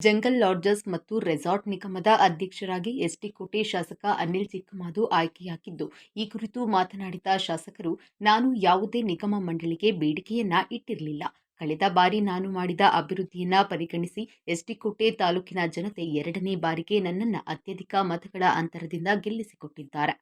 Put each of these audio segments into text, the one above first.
Jungle lodges ಮತ್ತು resort ನಿಗಮದ ಅಧ್ಯಕ್ಷರಾಗಿ ಎಸ್ಟಿಕೋಟೆ ಶಾಸಕ ಅನಿಲ್ ಚಿಕ್ಕಮಾದು ಆಯ್ಕೆಯಾಗಿದ್ದು ಈ ಕುರಿತು ಮಾತನಾಡಿದ ಶಾಸಕರು, ನಾನು ಯಾವುದೇ ನಿಗಮ ಮಂಡಳಿಗೆ ಬೇಡಿಕೆಯನ್ನ ಇಟ್ಟಿರಲಿಲ್ಲ. ಕಳೆದ ಬಾರಿ ನಾನು ಮಾಡಿದ ಅಭಿವೃದ್ಧಿಯನ್ನ ಪರಿಗಣಿಸಿ ಎಸ್ಟಿಕೋಟೆ ತಾಲೂಕಿನ ಜನತೆ ಎರಡನೇ ಬಾರಿಗೆ ನನ್ನನ್ನು ಅತ್ಯಧಿಕ ಮತಗಳ ಅಂತರದಿಂದ ಗೆಲ್ಲಿಸಿಕೊಟ್ಟಿದ್ದಾರೆ.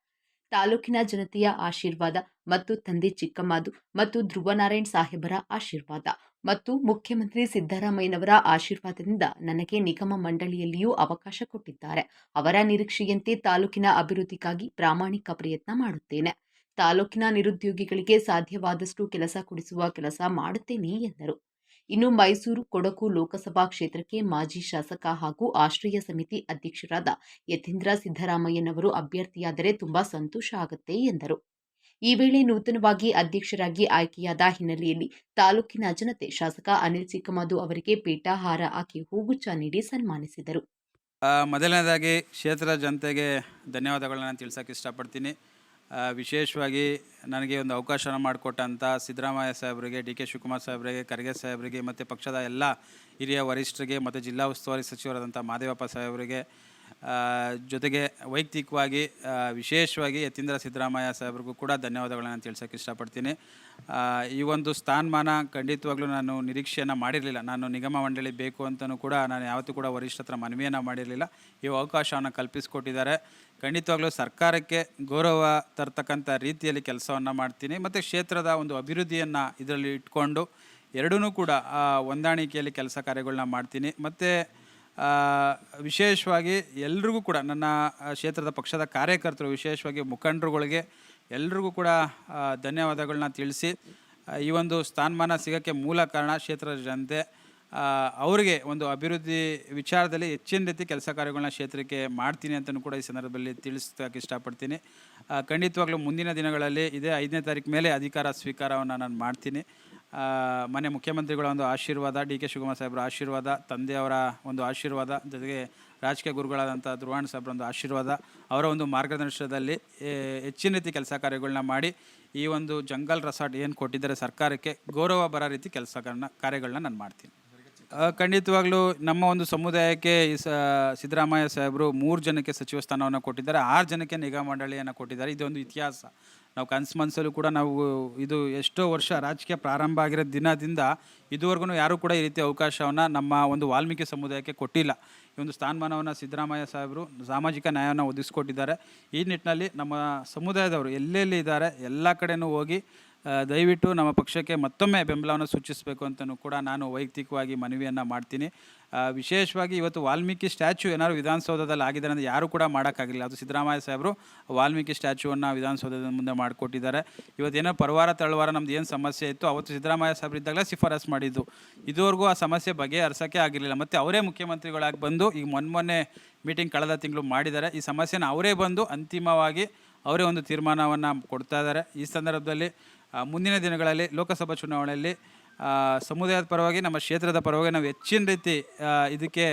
ತಾಲೂಕಿನ ಜನತೆಯ ಆಶೀರ್ವಾದ ಮತ್ತು ತಂದೆ ಚಿಕ್ಕಮ್ಮದು ಮತ್ತು ಧ್ರುವನಾರಾಯಣ್ ಸಾಹೇಬರ ಆಶೀರ್ವಾದ ಮತ್ತು ಮುಖ್ಯಮಂತ್ರಿ ಸಿದ್ದರಾಮಯ್ಯನವರ ಆಶೀರ್ವಾದದಿಂದ ನನಗೆ ನಿಗಮ ಮಂಡಳಿಯಲ್ಲಿಯೂ ಅವಕಾಶ ಕೊಟ್ಟಿದ್ದಾರೆ. ಅವರ ನಿರೀಕ್ಷೆಯಂತೆ ತಾಲೂಕಿನ ಅಭಿವೃದ್ಧಿಗಾಗಿ ಪ್ರಾಮಾಣಿಕ ಪ್ರಯತ್ನ ಮಾಡುತ್ತೇನೆ. ತಾಲೂಕಿನ ನಿರುದ್ಯೋಗಿಗಳಿಗೆ ಸಾಧ್ಯವಾದಷ್ಟು ಕೆಲಸ ಕೊಡಿಸುವ ಕೆಲಸ ಮಾಡುತ್ತೇನೆ ಎಂದರು. ಇನ್ನು ಮೈಸೂರು, ಕೊಡಗು ಲೋಕಸಭಾ ಕ್ಷೇತ್ರಕ್ಕೆ ಮಾಜಿ ಶಾಸಕ ಹಾಗೂ ಆಶ್ರಯ ಸಮಿತಿ ಅಧ್ಯಕ್ಷರಾದ ಯತೀಂದ್ರ ಸಿದ್ದರಾಮಯ್ಯನವರು ಅಭ್ಯರ್ಥಿಯಾದರೆ ತುಂಬಾ ಸಂತೋಷ ಆಗುತ್ತೆ ಎಂದರು. ಈ ವೇಳೆ ನೂತನವಾಗಿ ಅಧ್ಯಕ್ಷರಾಗಿ ಆಯ್ಕೆಯಾದ ಹಿನ್ನೆಲೆಯಲ್ಲಿ ತಾಲೂಕಿನ ಜನತೆ ಶಾಸಕ ಅನಿಲ್ ಚಿಕ್ಕಮಾದು ಅವರಿಗೆ ಪೀಠಹಾರ ಹಾಕಿ ಹೂಗುಚ್ಛ ನೀಡಿ ಸನ್ಮಾನಿಸಿದರು. ಮೊದಲನೇದಾಗಿ ಕ್ಷೇತ್ರದ ಜನತೆಗೆ ಧನ್ಯವಾದಗಳನ್ನು ತಿಳಿಸೋಕೆ ಇಷ್ಟಪಡ್ತೀನಿ. ವಿಶೇಷವಾಗಿ ನನಗೆ ಒಂದು ಅವಕಾಶನ ಮಾಡಿಕೊಟ್ಟಂಥ ಸಿದ್ದರಾಮಯ್ಯ ಸಾಹೇಬರಿಗೆ, ಡಿ ಕೆ ಶಿವಕುಮಾರ್ ಸಾಹೇಬರಿಗೆ, ಖರ್ಗೆ ಸಾಹೇಬರಿಗೆ, ಮತ್ತು ಪಕ್ಷದ ಎಲ್ಲ ಹಿರಿಯ ವರಿಷ್ಠರಿಗೆ, ಮತ್ತು ಜಿಲ್ಲಾ ಉಸ್ತುವಾರಿ ಸಚಿವರಾದಂಥ ಮಾದೇವಪ್ಪ ಸಾಹೇಬರಿಗೆ ಜೊತೆಗೆ ವೈಯಕ್ತಿಕವಾಗಿ ವಿಶೇಷವಾಗಿ ಯತೀಂದ್ರ ಸಿದ್ದರಾಮಯ್ಯ ಸಾಹೇಬ್ರಿಗೂ ಕೂಡ ಧನ್ಯವಾದಗಳನ್ನು ತಿಳಿಸೋಕೆ ಇಷ್ಟಪಡ್ತೀನಿ. ಈ ಒಂದು ಸ್ಥಾನಮಾನ ಖಂಡಿತವಾಗ್ಲೂ ನಾನು ನಿರೀಕ್ಷೆಯನ್ನು ಮಾಡಿರಲಿಲ್ಲ. ನಾನು ನಿಗಮ ಮಂಡಳಿ ಬೇಕು ಅಂತಲೂ ಕೂಡ ನಾನು ಯಾವತ್ತೂ ಕೂಡ ವರಿಷ್ಠ ಹತ್ರ ಮನವಿಯನ್ನು ಮಾಡಿರಲಿಲ್ಲ. ಈ ಅವಕಾಶವನ್ನು ಕಲ್ಪಿಸಿಕೊಟ್ಟಿದ್ದಾರೆ. ಖಂಡಿತವಾಗ್ಲೂ ಸರ್ಕಾರಕ್ಕೆ ಗೌರವ ತರ್ತಕ್ಕಂಥ ರೀತಿಯಲ್ಲಿ ಕೆಲಸವನ್ನು ಮಾಡ್ತೀನಿ. ಮತ್ತು ಕ್ಷೇತ್ರದ ಒಂದು ಅಭಿವೃದ್ಧಿಯನ್ನು ಇದರಲ್ಲಿ ಇಟ್ಕೊಂಡು ಎರಡೂ ಕೂಡ ಹೊಂದಾಣಿಕೆಯಲ್ಲಿ ಕೆಲಸ ಕಾರ್ಯಗಳನ್ನ ಮಾಡ್ತೀನಿ. ಮತ್ತು ವಿಶೇಷವಾಗಿ ಎಲ್ರಿಗೂ ಕೂಡ ನನ್ನ ಕ್ಷೇತ್ರದ ಪಕ್ಷದ ಕಾರ್ಯಕರ್ತರು ವಿಶೇಷವಾಗಿ ಮುಖಂಡರುಗಳಿಗೆ ಎಲ್ರಿಗೂ ಕೂಡ ಧನ್ಯವಾದಗಳನ್ನ ತಿಳಿಸಿ ಈ ಒಂದು ಸ್ಥಾನಮಾನ ಸಿಗೋಕ್ಕೆ ಮೂಲ ಕಾರಣ ಕ್ಷೇತ್ರದ ಜನತೆ. ಅವರಿಗೆ ಒಂದು ಅಭಿವೃದ್ಧಿ ವಿಚಾರದಲ್ಲಿ ಹೆಚ್ಚಿನ ರೀತಿ ಕೆಲಸ ಕಾರ್ಯಗಳನ್ನ ಕ್ಷೇತ್ರಕ್ಕೆ ಮಾಡ್ತೀನಿ ಅಂತಲೂ ಕೂಡ ಈ ಸಂದರ್ಭದಲ್ಲಿ ತಿಳಿಸೋಕೆ ಇಷ್ಟಪಡ್ತೀನಿ. ಖಂಡಿತವಾಗ್ಲೂ ಮುಂದಿನ ದಿನಗಳಲ್ಲಿ ಇದೇ ಐದನೇ ತಾರೀಕು ಮೇಲೆ ಅಧಿಕಾರ ಸ್ವೀಕಾರವನ್ನು ನಾನು ಮಾಡ್ತೀನಿ. ಮನೆ ಮುಖ್ಯಮಂತ್ರಿಗಳ ಒಂದು ಆಶೀರ್ವಾದ, ಡಿ ಕೆ ಶಿವಕುಮಾರ್ ಸಾಹೇಬರ ಆಶೀರ್ವಾದ, ತಂದೆಯವರ ಒಂದು ಆಶೀರ್ವಾದ, ಜೊತೆಗೆ ರಾಜಕೀಯ ಗುರುಗಳಾದಂಥ ಧ್ರುವಾಣ ಸಾಹೇಬ್ರ ಒಂದು ಆಶೀರ್ವಾದ, ಅವರ ಒಂದು ಮಾರ್ಗದರ್ಶನದಲ್ಲಿ ಹೆಚ್ಚಿನ ರೀತಿ ಕೆಲಸ ಕಾರ್ಯಗಳನ್ನ ಮಾಡಿ ಈ ಒಂದು ಜಂಗಲ್ ರೆಸಾರ್ಟ್ ಏನು ಕೊಟ್ಟಿದ್ದಾರೆ ಸರ್ಕಾರಕ್ಕೆ ಗೌರವ ಬರೋ ರೀತಿ ಕೆಲಸಗಳನ್ನ ಕಾರ್ಯಗಳನ್ನ ನಾನು ಮಾಡ್ತೀನಿ. ಖಂಡಿತವಾಗ್ಲೂ ನಮ್ಮ ಒಂದು ಸಮುದಾಯಕ್ಕೆ ಈ ಸ, ಸಿದ್ದರಾಮಯ್ಯ ಸಾಹೇಬರು ಮೂರು ಜನಕ್ಕೆ ಸಚಿವ ಸ್ಥಾನವನ್ನು ಕೊಟ್ಟಿದ್ದಾರೆ, ಆರು ಜನಕ್ಕೆ ನಿಗಾ ಮಂಡಳಿಯನ್ನು ಕೊಟ್ಟಿದ್ದಾರೆ. ಇದೊಂದು ಇತಿಹಾಸ. ನಾವು ಕನ್ಸು ಮನಸ್ಸಲ್ಲೂ ಕೂಡ ನಾವು ಇದು ಎಷ್ಟೋ ವರ್ಷ ರಾಜಕೀಯ ಪ್ರಾರಂಭ ಆಗಿರೋ ದಿನದಿಂದ ಇದುವರೆಗೂ ಯಾರೂ ಕೂಡ ಈ ರೀತಿ ಅವಕಾಶವನ್ನು ನಮ್ಮ ಒಂದು ವಾಲ್ಮೀಕಿ ಸಮುದಾಯಕ್ಕೆ ಕೊಟ್ಟಿಲ್ಲ. ಈ ಒಂದು ಸ್ಥಾನಮಾನವನ್ನು ಸಿದ್ದರಾಮಯ್ಯ ಸಾಹೇಬರು ಸಾಮಾಜಿಕ ನ್ಯಾಯವನ್ನು ಒದಗಿಸ್ಕೊಟ್ಟಿದ್ದಾರೆ. ಈ ನಿಟ್ಟಿನಲ್ಲಿ ನಮ್ಮ ಸಮುದಾಯದವರು ಎಲ್ಲೆಲ್ಲಿ ಇದ್ದಾರೆ, ಎಲ್ಲ ಕಡೆನೂ ಹೋಗಿ ದಯವಿಟ್ಟು ನಮ್ಮ ಪಕ್ಷಕ್ಕೆ ಮತ್ತೊಮ್ಮೆ ಬೆಂಬಲವನ್ನು ಸೂಚಿಸಬೇಕು ಅಂತಲೂ ಕೂಡ ನಾನು ವೈಯಕ್ತಿಕವಾಗಿ ಮನವಿಯನ್ನು ಮಾಡ್ತೀನಿ. ವಿಶೇಷವಾಗಿ ಇವತ್ತು ವಾಲ್ಮೀಕಿ ಸ್ಟ್ಯಾಚ್ಯೂ ಏನಾದ್ರು ವಿಧಾನಸೌಧದಲ್ಲಿ ಆಗಿದೆ ಅಂದರೆ ಯಾರೂ ಕೂಡ ಮಾಡೋಕ್ಕಾಗಲಿಲ್ಲ. ಅದು ಸಿದ್ದರಾಮಯ್ಯ ಸಾಹೇಬರು ವಾಲ್ಮೀಕಿ ಸ್ಟ್ಯಾಚ್ಯೂವನ್ನು ವಿಧಾನಸೌಧದ ಮುಂದೆ ಮಾಡಿಕೊಟ್ಟಿದ್ದಾರೆ. ಇವತ್ತೇನೋ ಪರವಾರ ತಳವಾರ ನಮ್ದು ಏನು ಸಮಸ್ಯೆ ಇತ್ತು, ಅವತ್ತು ಸಿದ್ದರಾಮಯ್ಯ ಸಾಹೇಬರು ಇದ್ದಾಗಲೇ ಶಿಫಾರಸು ಮಾಡಿದ್ದು. ಇದುವರೆಗೂ ಆ ಸಮಸ್ಯೆ ಬಗೆಹರಿಸೋಕ್ಕೆ ಆಗಿರಲಿಲ್ಲ. ಮತ್ತು ಅವರೇ ಮುಖ್ಯಮಂತ್ರಿಗಳಾಗಿ ಬಂದು ಈಗ ಮೊನ್ನೆ ಮೊನ್ನೆ ಮೀಟಿಂಗ್ ಕಳೆದ ತಿಂಗಳು ಮಾಡಿದ್ದಾರೆ. ಈ ಸಮಸ್ಯೆನ ಅವರೇ ಬಂದು ಅಂತಿಮವಾಗಿ ಅವರೇ ಒಂದು ತೀರ್ಮಾನವನ್ನು ಕೊಡ್ತಾ ಇದ್ದಾರೆ. ಈ ಸಂದರ್ಭದಲ್ಲಿ ಮುಂದಿನ ದಿನಗಳಲ್ಲಿ ಲೋಕಸಭಾ ಚುನಾವಣೆಯಲ್ಲಿ ಸಮುದಾಯದ ಪರವಾಗಿ, ನಮ್ಮ ಕ್ಷೇತ್ರದ ಪರವಾಗಿ ನಾವು ಹೆಚ್ಚಿನ ರೀತಿ ಇದಕ್ಕೆ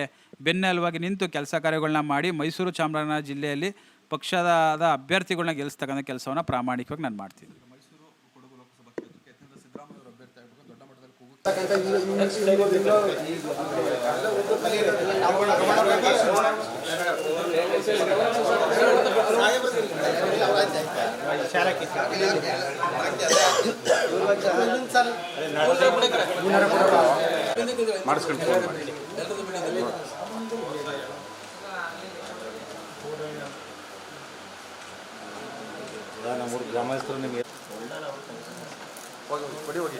ಬೆನ್ನೆಲುವಾಗಿ ನಿಂತು ಕೆಲಸ ಕಾರ್ಯಗಳನ್ನ ಮಾಡಿ ಮೈಸೂರು ಚಾಮರಾಜನಗರ ಜಿಲ್ಲೆಯಲ್ಲಿ ಪಕ್ಷದ ಅಭ್ಯರ್ಥಿಗಳನ್ನ ಗೆಲ್ಲಿಸ್ತಕ್ಕಂಥ ಕೆಲಸವನ್ನು ಪ್ರಾಮಾಣಿಕವಾಗಿ ನಾನು ಮಾಡ್ತೀನಿ. ಮಾಡಿ ನಮ್ಮೂರು ಗ್ರಾಮಸ್ಥರು ನಿಮಗೆ ಹೋಗಿ ಹೋಗಿ